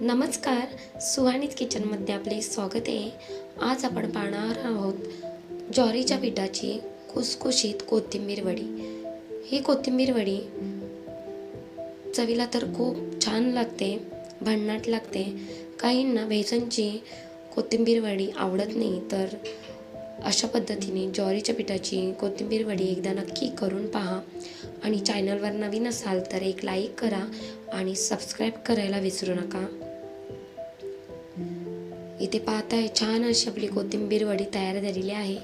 नमस्कार सुहानीत किचनमध्ये आपले स्वागत आहे. आज आपण पाहणार आहोत ज्वारीच्या पिठाची खुसखुशीत कोथिंबीर वडी. ही कोथिंबीर वडी चवीला तर खूप छान लागते भन्नाट लागते. काहींना बेसनची कोथिंबीर वडी आवडत नाही तर अशा पद्धतीने ज्वारीच्या पिठाची कोथिंबीर वडी एकदा नक्की करून पहा. आणि चॅनलवर नवीन असाल तर एक लाईक करा आणि सबस्क्राईब करायला विसरू नका. इथे पाहताय छान अशी आपली कोथिंबीर वडी तयार झालेली आहे.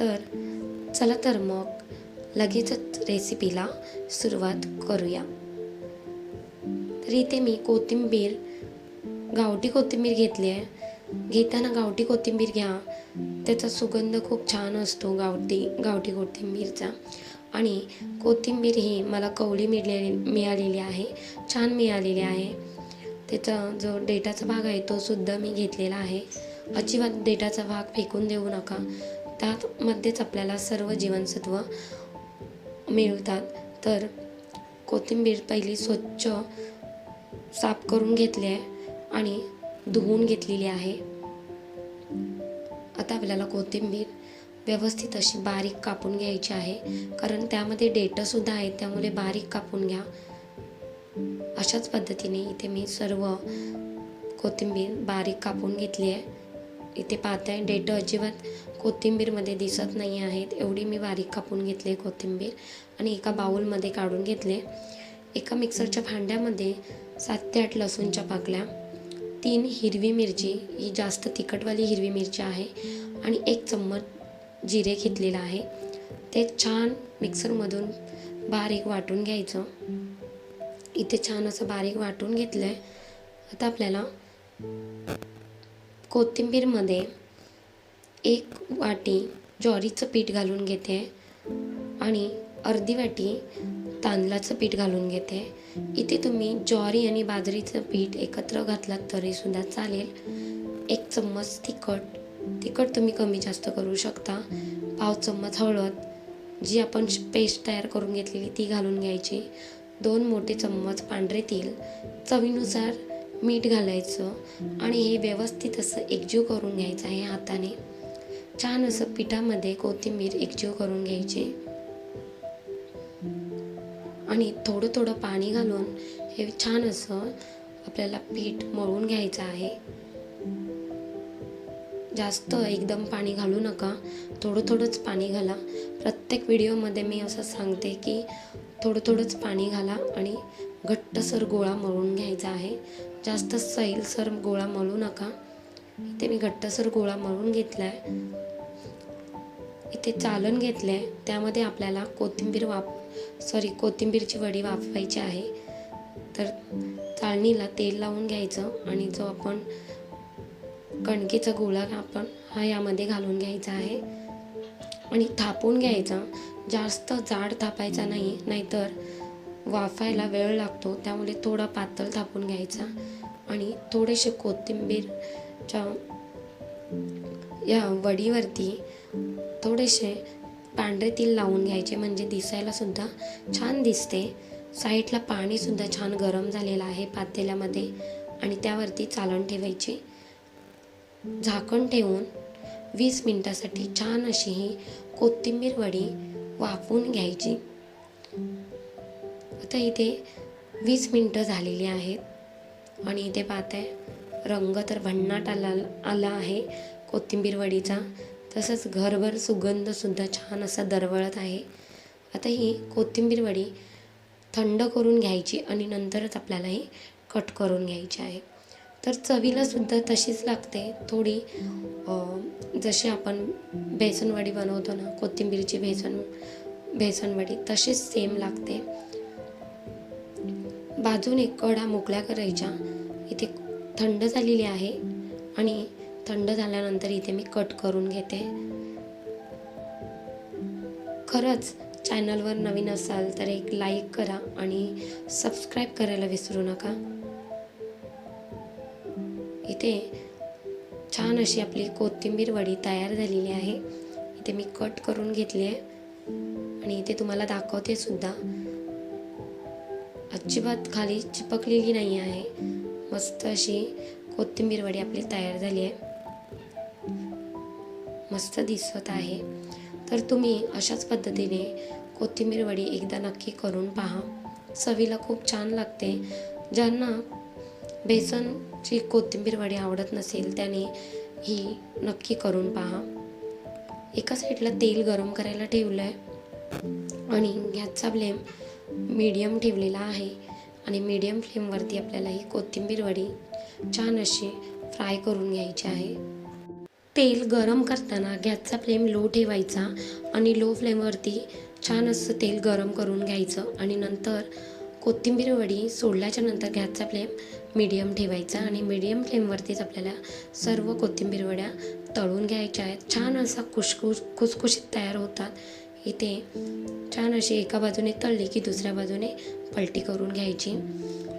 तर चला तर मग लगेचच रेसिपीला सुरुवात करूया. तर इथे मी कोथिंबीर गावठी कोथिंबीर घेतली आहे. घेताना गावठी कोथिंबीर घ्या. त्याचा सुगंध खूप छान असतो गावठी गावठी कोथिंबीरचा. आणि कोथिंबीर ही मला कवळी मिळालेली मिळालेली आहे. छान मिळालेली आहे. त्याचा जो डेटाचा भाग आहे तो सुद्धा मी घेतलेला आहे. अजिबात डेटाचा भाग फेकून देऊ नका. त्यात मध्येच आपल्याला सर्व जीवनसत्व मिळतात. तर कोथिंबीर पहिली स्वच्छ साफ करून घेतली आहे आणि धुवून घेतलेली आहे. आता आपल्याला कोथिंबीर व्यवस्थित अशी बारीक कापून घ्यायची आहे. कारण त्यामध्ये डेटासुद्धा आहे त्यामुळे बारीक कापून घ्या. अशाच पद्धतीने इथे मी सर्व कोथिंबीर बारीक कापून घेतली आहे. इथे पाहताय डेट अजिबात कोथिंबीरमध्ये दिसत नाही आहेत. एवढी मी बारीक कापून घेतली आहे कोथिंबीर आणि एका बाऊलमध्ये काढून घेतले एका मिक्सरच्या भांड्यामध्ये सात ते आठ लसूणच्या पाकल्या तीन हिरवी मिरची ही जास्त तिखटवाली हिरवी मिरची आहे आणि एक चम्मच जिरे घेतलेलं आहे. ते छान मिक्सरमधून बारीक वाटून घ्यायचं. इथे छान असं बारीक वाटून घेतलं आहे आता आपल्याला कोथिंबीरमध्ये एक वाटी ज्वारीचं पीठ घालून घेते आणि अर्धी वाटी तांदळाचं पीठ घालून घेते. इथे तुम्ही ज्वारी आणि बाजरीचं पीठ एकत्र घातलात तरीसुद्धा चालेल. एक चम्मच तिखट. तिखट तुम्ही कमी जास्त करू शकता. पाव चम्मच हळद. जी आपण पेस्ट तयार करून घेतलेली ती घालून घ्यायची. दोन मोठे चम्मच पांढरे तेल चवीनुसार मीठ घालायचं आणि हे व्यवस्थित असं एकजीव करून घ्यायचं आहे हाताने. छान असं पिठामध्ये कोथिंबीर एकजीव करून घ्यायची. आणि थोडं थोडं पाणी घालून हे छान असं आपल्याला पीठ मळून घ्यायचं आहे. जास्त एकदम पाणी घालू नका थोडं थोडंच पाणी घाला. प्रत्येक व्हिडिओमध्ये मी असं सांगते की थोडं थोडंच पाणी घाला आणि घट्टसर गोळा मळून घ्यायचा आहे. जास्त सैलसर गोळा मळू नका. इथे मी घट्टसर गोळा मळून घेतला आहे इथे चालण घेतलं आहे त्यामध्ये आपल्याला कोथिंबीर वाप सॉरी कोथिंबीरची वडी वाफवायची आहे. तर चाळणीला तेल लावून घ्यायचं आणि जो आपण कणकेचा गोळा आपण हा यामध्ये घालून घ्यायचा आहे. आणि थापून घ्यायचा. जास्त जाड थापायचा नाही नाहीतर वाफायला वेळ लागतो त्यामुळे थोडा पातळ थापून घ्यायचा. आणि थोडेसे कोथिंबीरच्या या वडीवरती थोडेसे पांढरे तीळ लावून घ्यायचे म्हणजे दिसायला सुद्धा छान दिसते. साईडला पाणीसुद्धा छान गरम झालेलं आहे पातेल्यामध्ये आणि त्यावरती चालण ठेवायची. झाकण ठेवून वीस मिनटासाठी छान अशी ही कोथिंबीर वडी वाफवून घ्यायची. आता इथे वीस मिनटं झालेली आहेत. आणि इथे पाहताय रंग तर भन्नाट आला आला आहे. कोथिंबीर वडीचा. तसंच घरभर सुगंधसुद्धा छान असा दरवळत आहे. आता ही कोथिंबीर वडी थंड करून घ्यायची आणि नंतरच आपल्याला ही कट करून घ्यायची आहे. तर चवीला सुद्धा तशीच लागते. थोडी जशी आपण बेसनवडी बनवतो ना कोथिंबीरची बेसन बेसनवडी तशीच सेम लागते. बाजून एक कडा मोकळ्या करायच्या. इथे थंड झालेली आहे आणि थंड झाल्यानंतर इथे मी कट करून घेते. खरंच चॅनलवर नवीन असाल तर एक लाईक करा आणि सबस्क्राईब करायला विसरू नका. इथे छान अशी आपली कोथिंबीर वडी तयार झालेली आहे. इथे मी कट करून घेतली आहे. आणि इथे तुम्हाला दाखवते सुद्धा. अजिबात खाली चिपकलेली नाही आहे. मस्त अशी कोथिंबीर वडी आपली तयार झाली आहे. मस्त दिसत आहे. तर तुम्ही अशाच पद्धतीने कोथिंबीर वडी एकदा नक्की करून पहा. चवीला खूप छान लागते. ज्यांना बेसनची कोथिंबीर वडी आवडत नसेल त्याने ही नक्की करून पहा. एका साईडला तेल गरम करायला ठेवलं आहे आणि गॅसचा फ्लेम मीडियम ठेवलेला आहे आणि मीडियम फ्लेमवरती आपल्याला ही कोथिंबीर वडी छान अशी फ्राय करून घ्यायची आहे. तेल गरम करताना गॅसचा फ्लेम लो ठेवायचा आणि लो फ्लेमवरती छान असं तेल गरम करून घ्यायचं आणि नंतर कोथिंबीर वडी सोडल्याच्या नंतर गॅसचा फ्लेम मीडियम ठेवायचा आणि मीडियम फ्लेमवरतीच आपल्याला सर्व कोथिंबीर वड्या तळून घ्यायच्या आहेत. छान असा खुशखुश खुसखुशीत तयार होतात. इथे छान अशी एका बाजूने तळली की दुसऱ्या बाजूने पलटी करून घ्यायची.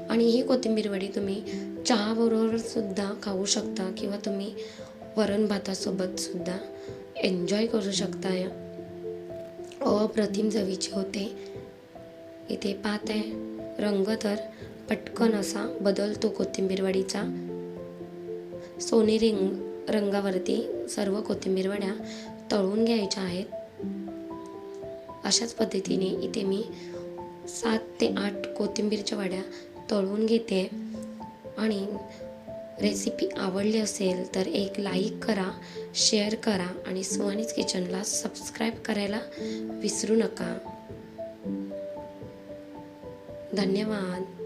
आणि ही कोथिंबीर वडी तुम्ही चहाबरोबरसुद्धा खाऊ शकता किंवा तुम्ही वरण भातासोबतसुद्धा एन्जॉय करू शकता. या अप्रतिम चवीची होते. इथे पाहत आहे. रंग तर पटकन असा बदलतो कोथिंबीरवडीचा. सोने सोनेरी रंगावरती सर्व कोथिंबीरवड्या तळून घ्यायच्या आहेत. अशाच पद्धतीने इथे मी सात ते आठ कोथिंबीरच्या वड्या तळून घेते. आणि रेसिपी आवडली असेल तर एक लाईक करा शेअर करा आणि सुहानीज किचनला सबस्क्राईब करायला विसरू नका. धन्यवाद.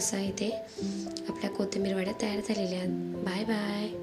छान इथे आपल्या कोथिंबीर वड्या तयार झालेल्या आहेत. Bye bye.